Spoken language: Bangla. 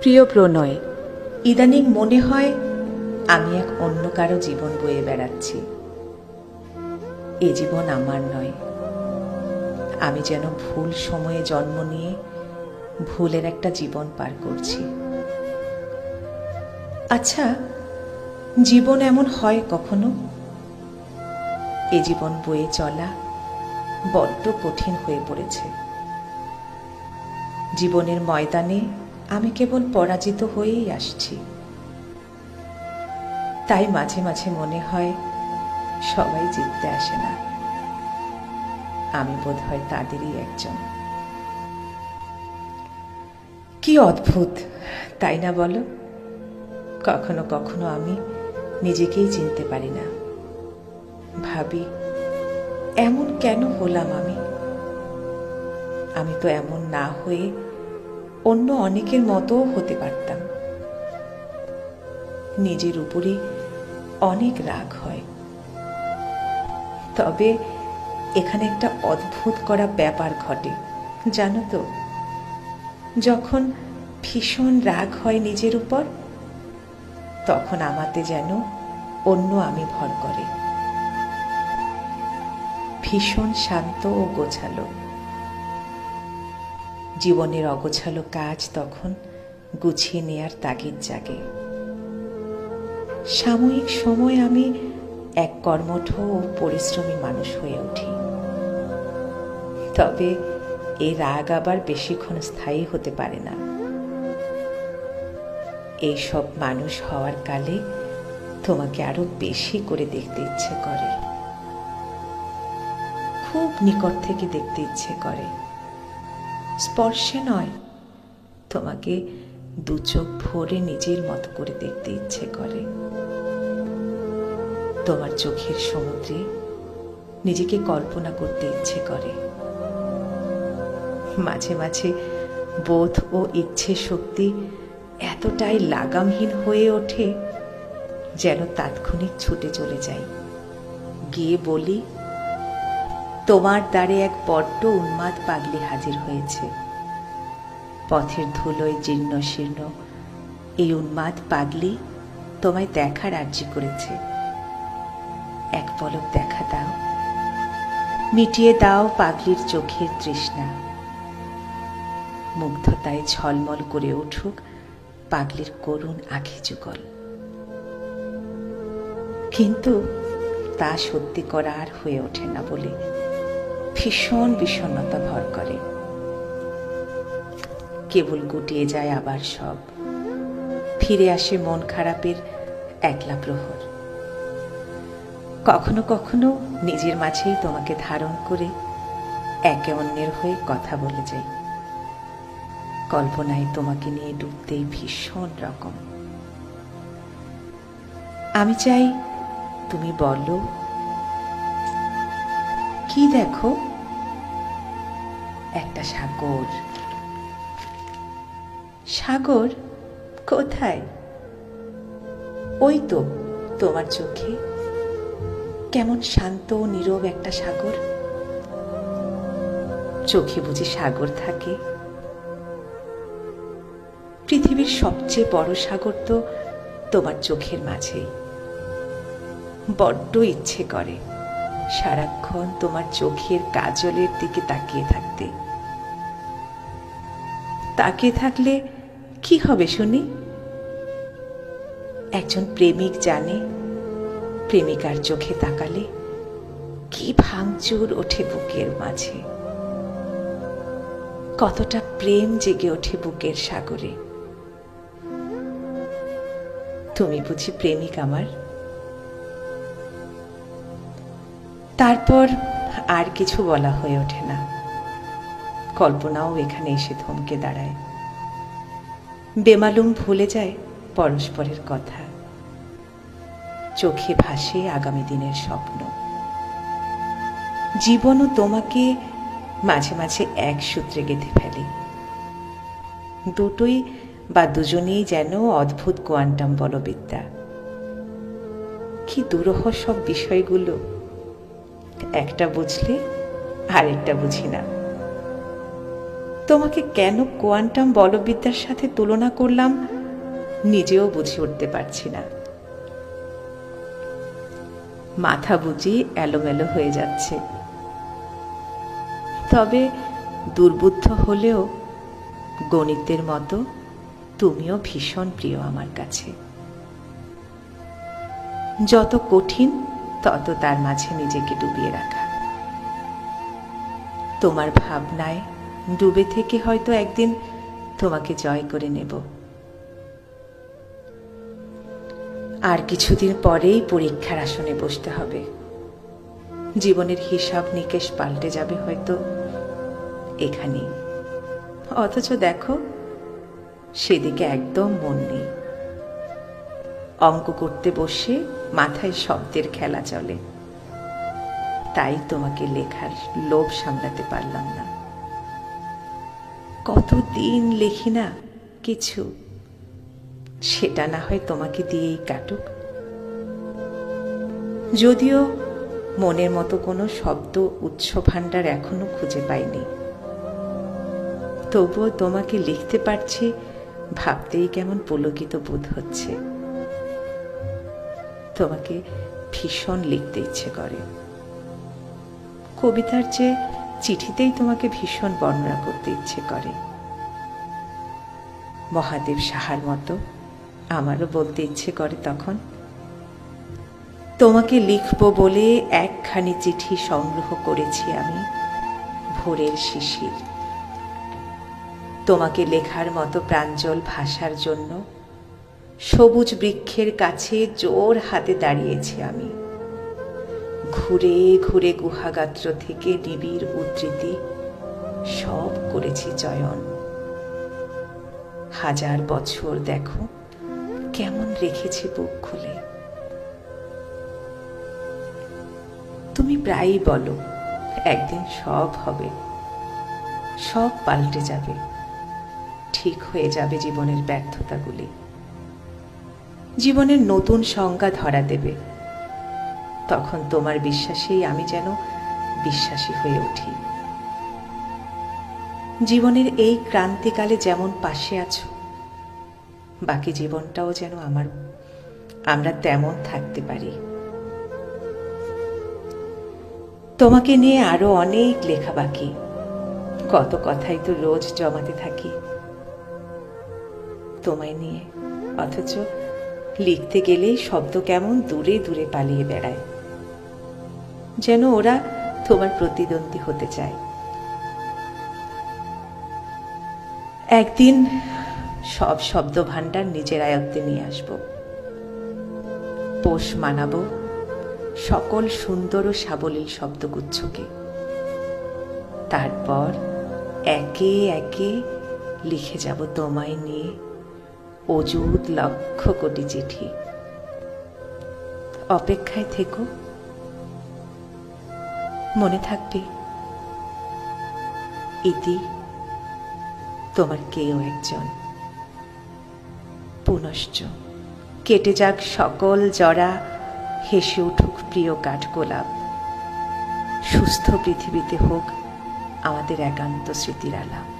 প্রিয় প্রণয়, ইদানিং মনে হয় আমি এক অন্য কারও জীবন বয়ে বেড়াচ্ছি। এ জীবন আমার নয়। আমি যেন ভুল সময়ে জন্ম নিয়ে ভুলের একটা জীবন পার করছি। আচ্ছা জীবন এমন হয় কখনো? এ জীবন বয়ে চলা বড্ড কঠিন হয়ে পড়েছে। জীবনের ময়দানে আমি কেবল পরাজিত হয়েই আসছি। তাই মাঝে মাঝে মনে হয় সবাই জিততে আসে না। আমি বোধ হয় তাদেরই একজন। কি অদ্ভুত, তাই না বলো? কখনো কখনো আমি নিজেকেই চিনতে পারি না। ভাবি, এমন কেন হলাম আমি? আমি তো এমন না হয়ে অন্য অনেকের মতোও হতে পারতাম। নিজের উপরে অনেক রাগ হয়। তবে এখানে একটা অদ্ভুত করা ব্যাপার ঘটে, জানো তো। যখন ভীষণ রাগ হয় নিজের উপর, তখন আমাতে যেন অন্য আমি ভর করে। ভীষণ শান্ত ও গোছালো। জীবনের অগোছালো কাজ তখন গুছিয়ে নেয়ার তাগিদ জাগে। সাময়িক সময় আমি এক কর্মঠ ও পরিশ্রমী মানুষ হয়ে উঠি। তবে এ রাগ আবার বেশিক্ষণ স্থায়ী হতে পারে না। এইসব মানুষ হওয়ার কালে তোমাকে আরও বেশি করে দেখতে ইচ্ছে করে। খুব নিকট থেকে দেখতে ইচ্ছে করে। স্পর্শে নয়। তোমাকে দু চোখ ভরে নিজের মতো করে দেখতে ইচ্ছে করে। তোমার চোখের সমুদ্রে নিজেকে কল্পনা করতে ইচ্ছে করে। মাঝে মাঝে বোধ ও ইচ্ছে শক্তি এতটাই লাগামহীন হয়ে ওঠে যেন তাৎক্ষণিক ছুটে চলে যাই। গিয়ে বলি তোমার দ্বারে এক বড্ড উন্মাদ পাগলি হাজির হয়েছে। পথের ধুলোয় জীর্ণ শীর্ণ, এই উন্মাদ পাগলি তোমায় দেখার আর্জি করেছে। এক পলক দেখা দাও, মিটিয়ে দাও পাগলির চোখের তৃষ্ণা। মুগ্ধতায় ঝলমল করে উঠুক পাগলির করুণ আখি যুগল। কিন্তু তা সত্যি করা আর হয়ে ওঠে না বলে ভীষণ বিষণ্ণতা ভর করে। কেবল গুটিয়ে যায় আবার সব। ফিরে আসে মন খারাপের একলা প্রহর। কখনো কখনো নিজের মাঝেই তোমাকে ধারণ করে একে অন্যের হয়ে কথা বলে যাই। কল্পনায় তোমাকে নিয়ে ডুবতেই ভীষণ রকম। আমি চাই তুমি বলো কি দেখো? একটা সাগর। সাগর কোথায়? ওই তো তোমার চোখে। কেমন শান্ত নীরব একটা সাগর। চোখে বুঝি সাগর থাকে। পৃথিবীর সবচেয়ে বড় সাগর তো তোমার চোখের মাঝেই। বড্ড ইচ্ছে করে। সারাক্ষণ তোমার চোখের কাজলের দিকে তাকিয়ে থাকতে। তাকিয়ে থাকলে কি হবে শুনি? একজন প্রেমিক জানে, প্রেমিকার চোখে তাকালে কি ভাঙচুর ওঠে বুকের মাঝে। কতটা প্রেম জেগে ওঠে বুকের সাগরে। তুমি বুঝি প্রেমিক আমার? তারপর আর কিছু বলা হয়ে ওঠে না। কল্পনাও এখানে এসে থমকে দাঁড়ায়। বেমালুম ভুলে যায় পরস্পরের কথা। চোখে ভাসে আগামী দিনের স্বপ্ন। জীবনও তোমাকে মাঝে মাঝে এক সূত্রে গেঁথে ফেলে। দুটোই বা দুজনেই যেন অদ্ভুত কোয়ান্টাম বলবিদ্যা। কি দুরূহ সব বিষয়গুলো একটা বুঝলে, আরেকটা বুঝি না। তোমাকে কেন কোয়ান্টাম বলবিদ্যার সাথে তুলনা করলাম, নিজেও বুঝে উঠতে পারছি না। মাথা বুঝি এলোমেলো হয়ে যাচ্ছে। তবে দুর্বুদ্ধ হলেও গণিতের মতো তুমিও ভীষণ প্রিয় আমার কাছে। যত কঠিন তত তার মাঝে নিজেকে ডুবিয়ে রাখা। তোমার ভাবনায় ডুবে থেকে হয়তো একদিন তোমাকে জয় করে নেব। আর কিছুদিন পরেই পরীক্ষার আসনে বসতে হবে। জীবনের হিসাব নিকেশ পাল্টে যাবে হয়তো এখানেই। অথচ দেখো, সেদিকে একদম মন নেই। অঙ্ক করতে বসে মাথায় শব্দের খেলা চলে। তাই তোমাকে লেখার লোভ সামলাতে পারলাম না। কতদিন লেখি না কিছু, সেটা না হয় তোমাকে দিয়েই কাটুক। যদিও মনের মতো কোনো শব্দ উৎস ভাণ্ডার এখনও খুঁজে পাইনি। তবুও তোমাকে লিখতে পারছি, ভাবতেই কেমন পুলকিত বোধ হচ্ছে। তোমাকে ভীষণ লিখতে ইচ্ছে করে। কবিতার চেয়ে চিঠিতেই তোমাকে ভীষণ বর্ণনা করতে ইচ্ছে করে। মহাদেব সাহার মতো আমারও বলতে ইচ্ছে করে তখন। তোমাকে লিখব বলে একখানি চিঠি সংগ্রহ করেছি আমি ভোরের শিশির। তোমাকে লেখার মতো প্রাঞ্জল ভাষার জন্য সবুজ বৃক্ষের কাছে জোর হাতে দাঁড়িয়েছি আমি। ঘুরে ঘুরে গুহাগাত্র থেকে নিবিড় উদ্ধৃতি সব করেছি চয়ন। হাজার বছর দেখো কেমন রেখেছি বুক খুলে। তুমি প্রায়ই বলো, একদিন সব হবে, সব পাল্টে যাবে, ঠিক হয়ে যাবে জীবনের ব্যর্থতাগুলি। জীবনের নতুন সংজ্ঞা ধরা দেবে। তখন তোমার বিশ্বাসেই আমি যেন বিশ্বাসী হয়ে উঠি। জীবনের এই ক্রান্তিকালে যেমন পাশে আছো, বাকি জীবনটাও যেন আমার, আমরা তেমন থাকতে পারি। তোমাকে নিয়ে আরও অনেক লেখা বাকি, কত কথাই তো রোজ জমাতে থাকি। তোমায় নিয়ে, অথচ লিখতে গেলেই শব্দ কেমন দূরে দূরে পালিয়ে বেড়ায়। যেন ওরা তোমার প্রতিদ্বন্দ্বী হতে চায়। একদিন সব শব্দ ভাণ্ডার নিজের আয়ত্তে নিয়ে আসব। পোষ মানাবো সকল সুন্দর ও সাবলীল শব্দগুচ্ছকে। তারপর একে একে লিখে যাব তোমায় নিয়ে। অজুদ লক্ষ কোটি চিঠি। অপেক্ষায় থেকো। মনে থাকবে, ইতি তোমার কেউ একজন। পুনশ্চ কেটে যাক সকল জরা, হেসে উঠুক প্রিয় কাঠগোলাপ। সুস্থ পৃথিবীতে হোক আমাদের একান্ত স্মৃতির আলাপ।